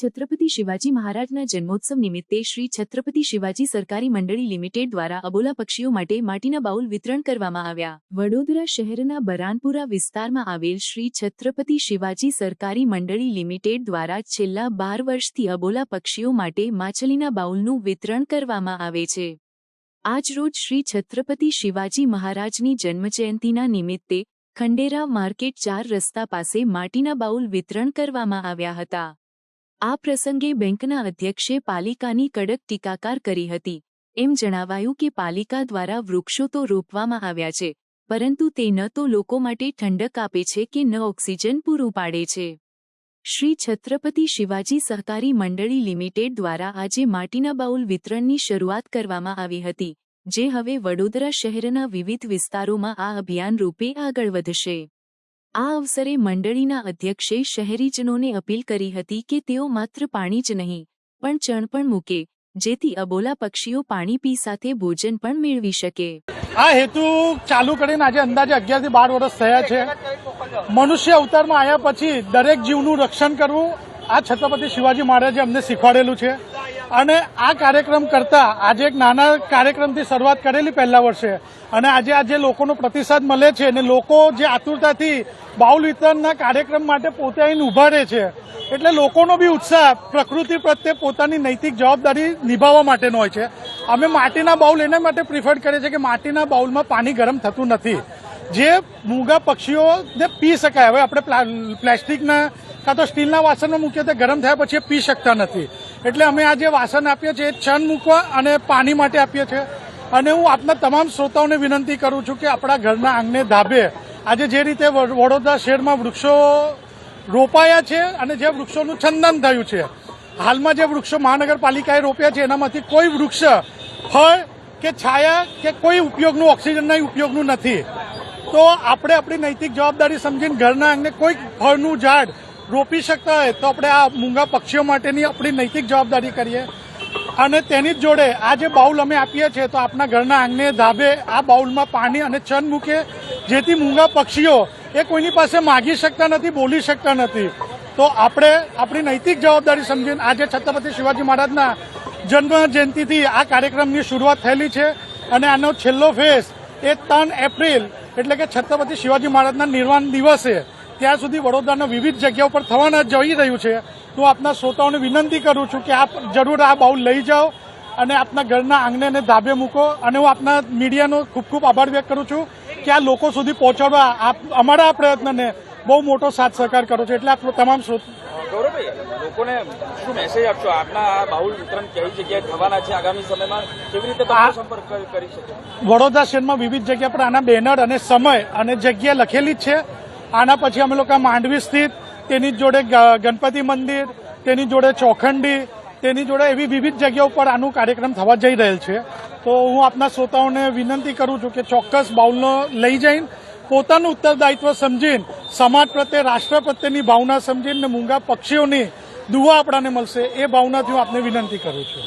છત્રપતિ શિવાજી મહારાજના જન્મોત્સવ નિમિત્તે શ્રી છત્રપતિ શિવાજી સરકારી મંડળી લિમિટેડ દ્વારા અબોલા પક્ષીઓ માટે માટીના બાઉલ વિતરણ કરવામાં આવ્યા. વડોદરા શહેરના બરાનપુરા વિસ્તારમાં આવેલ શ્રી છત્રપતિ શિવાજી સરકારી મંડળી લિમિટેડ દ્વારા છેલ્લા બાર વર્ષથી અબોલા પક્ષીઓ માટે માછલીના બાઉલનું વિતરણ કરવામાં આવે છે. આજરોજ શ્રી છત્રપતિ શિવાજી મહારાજની જન્મજયંતિના નિમિત્તે ખંડેરા માર્કેટ ચાર રસ્તા પાસે માટીના બાઉલ વિતરણ કરવામાં આવ્યા હતા. આ પ્રસંગે બેંકના અધ્યક્ષે પાલિકાની કડક ટીકાકાર કરી હતી. એમ જણાવાયું કે પાલિકા દ્વારા વૃક્ષો તો રોપવામાં આવ્યા છે, પરંતુ તે ન તો લોકો માટે ઠંડક આપે છે કે ન ઓક્સિજન પૂરું પાડે છે. શ્રી છત્રપતિ શિવાજી સહકારી મંડળી લિમિટેડ દ્વારા આજે માટીના બાઉલ વિતરણની શરૂઆત કરવામાં આવી હતી, જે હવે વડોદરા શહેરના વિવિધ વિસ્તારોમાં આ અભિયાન રૂપે આગળ વધશે. આ અવસરે મંડળીના અધ્યક્ષે શહેરીજનોને અપીલ કરી હતી કે તેઓ માત્ર પાણી જ નહીં, પણ ચણ પણ મૂકે, જેથી અબોલા પક્ષીઓ પાણી પી સાથે ભોજન પણ મેળવી શકે. આ હેતુ ચાલુ કરીને આજે અંદાજે અગિયારથી બાર વર્ષ થયા છે. મનુષ્ય અવતારમાં આવ્યા પછી દરેક જીવનું રક્ષણ કરવું આ છત્રપતિ શિવાજી મહારાજે અમને શીખવાડેલું છે. અને આ કાર્યક્રમ કરતા આજે એક નાના કાર્યક્રમથી શરૂઆત કરેલી પહેલા વર્ષે. અને આજે આજે લોકોનો પ્રતિસાદ મળે છે અને લોકો જે આતુરતાથી બાઉલ વિતરણના કાર્યક્રમ માટે પોતે આવીને ઊભા રહે છે, એટલે લોકોનો બી ઉત્સાહ પ્રકૃતિ પ્રત્યે પોતાની નૈતિક જવાબદારી નિભાવવા માટેનો હોય છે. અમે માટીના બાઉલ એના માટે પ્રિફર કરીએ છીએ કે માટીના બાઉલમાં પાણી ગરમ થતું નથી. જે મૂંગા પક્ષીઓને પી શકાય. હવે આપણે પ્લા- પ્લાસ્ટિકના કાં તો સ્ટીલના વાસણમાં મૂકીએ તો ગરમ થયા પછી પી શકતા નથી. એટલે અમે આ જે વાસણ આપીએ છીએ એ છન મૂકવા અને પાણી માટે આપીએ છીએ. અને હું આપના તમામ શ્રોતાઓને વિનંતી કરું છું કે આપણા ઘરના આંગણે ધાબે આજે જે રીતે વડોદરા શહેરમાં વૃક્ષો રોપાયા છે અને જે વૃક્ષોનું છંદન થયું છે. હાલમાં જે વૃક્ષો મહાનગરપાલિકાએ રોપ્યા છે, એનામાંથી કોઈ વૃક્ષ, ફળ કે છાયા કે કોઈ ઉપયોગનું, ઓક્સિજનના ઉપયોગનું નથી. તો આપણે આપણી નૈતિક જવાબદારી સમજીને ઘરના આંગણે કોઈ ફળનું ઝાડ રોપી શકતા હોય તો આપણે આ મૂંગા પક્ષીઓ માટેની આપણી નૈતિક જવાબદારી કરીએ. અને તેની જ જોડે આ જે બાઉલ અમે આપીએ છીએ, તો આપણા ઘરના આંગણે ધાબે આ બાઉલમાં પાણી અને ચન મૂકે, જેથી મૂંગા પક્ષીઓ એ કોઈની પાસે માગી શકતા નથી, બોલી શકતા નથી. તો આપણે આપણી નૈતિક જવાબદારી સમજીને આજે છત્રપતિ શિવાજી મહારાજના જન્મ જયંતિથી આ કાર્યક્રમની શરૂઆત થયેલી છે. અને આનો છેલ્લો ફેઝ એ ત્રણ એપ્રિલ, એટલે કે છત્રપતિ શિવાજી મહારાજના નિર્વાણ દિવસે ત્યાં સુધી વડોદરાના વિવિધ જગ્યાઓ પર થવાના જઈ રહ્યું છે. તો આપના શ્રોતાઓને વિનંતી કરું છું કે આપ જરૂર આ બાઉલ લઈ જાઓ અને આપના ઘરના આંગણે અને ધાબે મૂકો. અને હું આપના મીડિયાનો ખૂબ ખૂબ આભાર વ્યક્ત કરું છું કે આ લોકો સુધી પહોંચાડવા આપ અમારા આ પ્રયત્નને બહુ મોટો સાથ સહકાર કરો છો. એટલે આપ તમામ લોકોને શું મેસેજ આપશો? આપના આ બાઉલ વિતરણ કઈ જગ્યાએ થવાના છે? આગામી સમયમાં કેવી રીતે સંપર્ક કરી શકે? વડોદરા શહેરમાં વિવિધ જગ્યા પર આના બેનર અને સમય અને જગ્યા લખેલી જ છે. આના પછી અમે લોકો માંડવી સ્થિત, તેની જોડે ગણપતિ મંદિર, તેની જોડે ચોખંડી, તેની જોડે એવી વિવિધ જગ્યાઓ પર આનું કાર્યક્રમ થવા જઈ રહેલ છે. તો હું આપના શ્રોતાઓને વિનંતી કરું છું કે ચોક્કસ બાઉલનો લઈ જઈને પોતાનું ઉત્તરદાયિત્વ સમજીને, સમાજ પ્રત્યે, રાષ્ટ્ર પ્રત્યેની ભાવના સમજીને મૂંગા પક્ષીઓની દુવા આપણાને મળશે, એ ભાવનાથી હું આપને વિનંતી કરું છું.